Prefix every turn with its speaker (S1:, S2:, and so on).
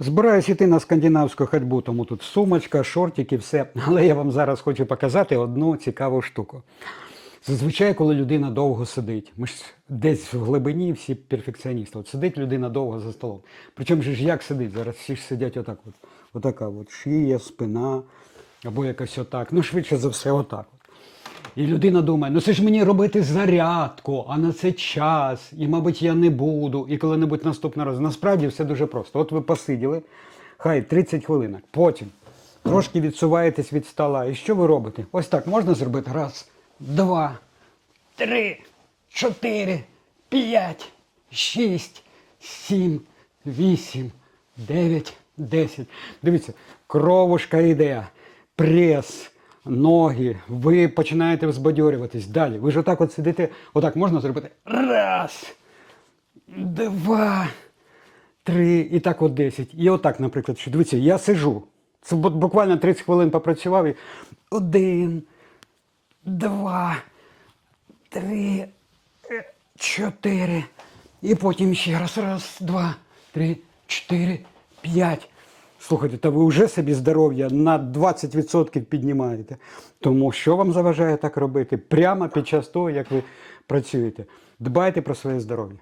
S1: Збираюсь іти на скандинавську ходьбу, тому тут сумочка, шортики, все. Але я вам зараз хочу показати одну цікаву штуку. Зазвичай, коли людина довго сидить, ми ж десь в глибині всі перфекціоністи. От сидить людина довго за столом. Причому ж як сидить? Зараз всі ж сидять отак. От. Отака от шия, спина, або якось отак. Ну, швидше за все, отак. І людина думає, ну це ж мені робити зарядку, а на це час, і, мабуть, я не буду, і коли-небудь наступного разу. Насправді все дуже просто. От ви посиділи, хай 30 хвилинок. Потім трошки відсуваєтесь від стола. І що ви робите? Ось так можна зробити? Раз, два, три, чотири, п'ять, шість, сім, вісім, дев'ять, десять. Дивіться, кровушка йде, прес ноги, ви починаєте взбадьорюватись. Далі. Ви ж отак от сидите, отак можна зробити. Раз, два, три, і так от десять. І отак, наприклад, що дивіться, я сижу. Це буквально 30 хвилин попрацював і один, два, три, чотири. І потім ще раз, раз, два, три, чотири, п'ять. Слухайте, та ви вже собі здоров'я на 20% піднімаєте. Тому що вам заважає так робити прямо під час того, як ви працюєте? Дбайте про своє здоров'я.